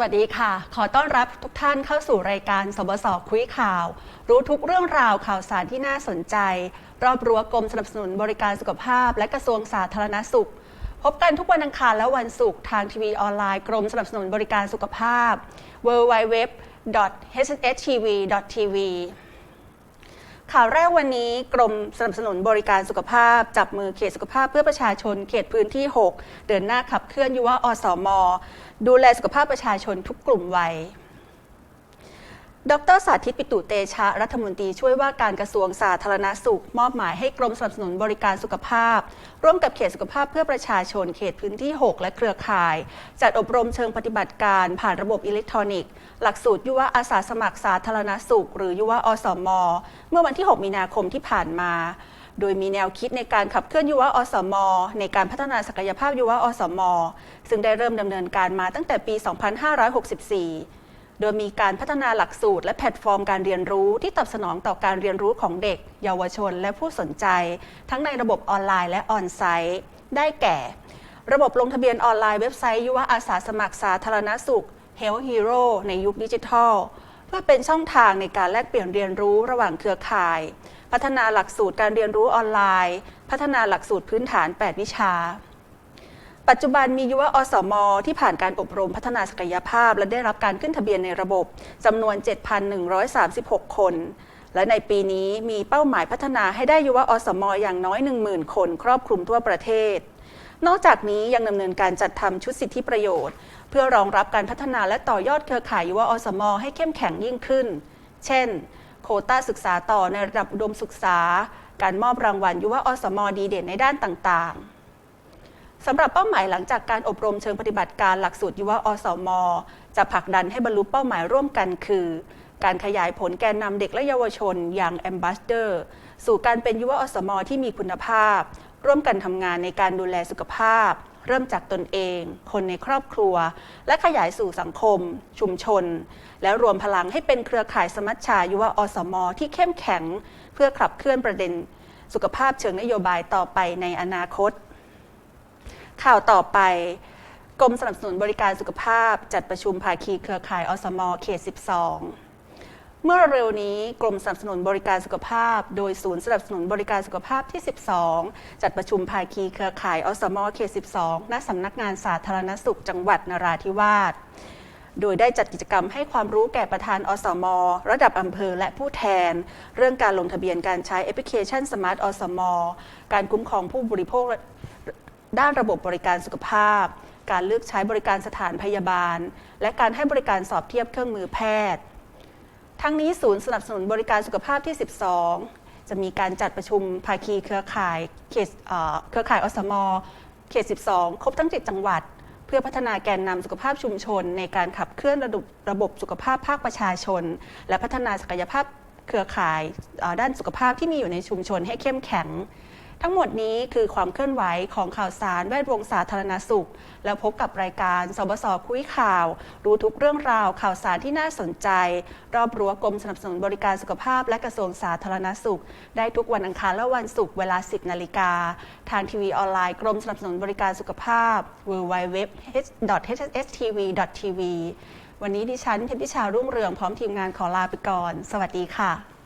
วัสดีค่ะ ขอต้อนรับทุกท่านเข้าสู่รายการสบสคุยข่าว รู้ทุกเรื่องราวข่าวสารที่น่าสนใจ รอบรั้วกรมสนับสนุนบริการสุขภาพ และกระทรวงสาธารณสุข พบกันทุกวันอังคารและวันศุกร์ทางทีวีออนไลน์กรมสนับสนุนบริการสุขภาพ www.hstv.tv ข่าวแรกวันนี้กรมสนับสนุนบริการสุขภาพ จับมือเขตสุขภาพเพื่อประชาชนเขตพื้นที่ 6 เดินหน้าขับเคลื่อนยุวอสมดูแลสุขภาพประชาชนทุกกลุ่มวัย ดรสาธิตปิตุเตชะรัฐมนตรีช่วยว่าการกระทรวงสาธารณสุข มอบหมายให้กรมสนับสนุนบริการสุขภาพ ร่วมกับเขตสุขภาพเพื่อประชาชนเขตพื้นที่ 6 และเครือข่าย จัดอบรมเชิงปฏิบัติการผ่านระบบอิเล็กทรอนิกส์ หลักสูตรยุวอาสาสมัครสาธารณสุข หรือยุวอสม เมื่อวันที่ 6 มีนาคมที่ผ่านมาโดยมีแนวคิดในการขับเคลื่อนยุวอสม ในการพัฒนาศักยภาพยุวอสม ซึ่งได้เริ่มดำเนินการมาตั้งแต่ปี 2564 โดยมีการพัฒนาหลักสูตร และแพลตฟอร์มการเรียนรู้ที่ตอบสนองต่อการเรียนรู้ของเด็ก เยาวชน และผู้สนใจ ทั้งในระบบออนไลน์และออนไซต์ ได้แก่ ระบบลงทะเบียนออนไลน์เว็บไซต์ยุวอาสาสมัครสาธารณสุข Health Hero ในยุคดิจิทัล เพื่อเป็นช่องทางในการแลกเปลี่ยนเรียนรู้ระหว่างเครือข่าย พัฒนาหลักสูตรการเรียนรู้ออนไลน์ พัฒนาหลักสูตรพื้นฐาน 8 วิชา ปัจจุบันมียุวอสม ที่ผ่านการอบรมพัฒนาศักยภาพ และได้รับการขึ้นทะเบียนในระบบจำนวน 7,136 คน และในปีนี้มีเป้าหมายพัฒนาให้ได้ยุวอสม อย่างน้อย 10,000 คนครอบคลุมทั่วประเทศ นอกจากนี้ยังดำเนินการจัดทำชุดสิทธิประโยชน์ เพื่อรองรับการพัฒนาและต่อยอดเครือข่ายยุวอสม ให้เข้มแข็งยิ่งขึ้น เช่น โคต้าศึกษาต่อในระดับอุดมศึกษา การมอบรางวัลยุวอสม ดีเด่นในด้านต่างๆ สำหรับเป้าหมายหลังจากการอบรมเชิงปฏิบัติการหลักสูตรยุวอสม จะผลักดันให้บรรลุเป้าหมายร่วมกันคือ การขยายผลแกนนำเด็กและเยาวชนอย่างแอมบาสเดอร์สู่การเป็นยุวอสม ที่มีคุณภาพ ร่วมกันทำงานในการดูแลสุขภาพ เริ่มจากตนเอง คนในครอบครัว และขยายสู่สังคม ชุมชน และรวมพลังให้เป็นเครือข่ายสมัชชายุวอสม ที่เข้มแข็ง เพื่อขับเคลื่อนประเด็น สุขภาพเชิงนโยบายต่อไปในอนาคต ข่าวต่อไปกรมสนับสนุนบริการสุขภาพ จัดประชุมภาคีเครือข่ายอสมเขต 12 เมื่อเร็วนี้กรมสนับสนุนบริการสุขภาพ โดยศูนย์สนับสนุนบริการสุขภาพที่ 12 จัดประชุมภาคีเครือข่ายอสมเขต 12 ณสำนักงานสาธารณสุขจังหวัดนราธิวาสโดยได้จัดกิจกรรมให้ความรู้แก่ประธานอสม ระดับอำเภอและผู้แทน เรื่องการลงทะเบียนการใช้แอปพลิเคชันสมาร์ทอสม การคุ้มครองผู้บริโภค ด้านระบบบริการสุขภาพ การเลือกใช้บริการสถานพยาบาล และการให้บริการสอบเทียบเครื่องมือแพทย์ ทั้งนี้ศูนย์สนับสนุนบริการสุขภาพที่ 12 จะมีการจัดประชุมภาคีเครือข่ายเขตเครือข่ายอสมเขต 12 ครบทั้ง 7 จังหวัด เพื่อพัฒนาแกนนำสุขภาพชุมชน ในการขับเคลื่อนระบบระบบสุขภาพภาคประชาชน และพัฒนาศักยภาพเครือข่ายด้านสุขภาพที่มีอยู่ในชุมชนให้เข้มแข็ง ทั้งหมดนี้คือความเคลื่อนไหวของข่าวสารแวดวงสาธารณสุข แล้วพบกับรายการสบสคุยข่าว รู้ทุกเรื่องราวข่าวสารที่น่าสนใจ รอบรั้วกรมสนับสนุนบริการสุขภาพและกระทรวงสาธารณสุข ได้ทุกวันอังคารและวันศุกร์เวลา 10 นาฬิกา ทางทีวีออนไลน์กรมสนับสนุนบริการสุขภาพ www.hstv.tv วันนี้ดิฉันเพชรพิชารุ่งเรืองพร้อมทีมงานขอลาไปก่อน สวัสดีค่ะ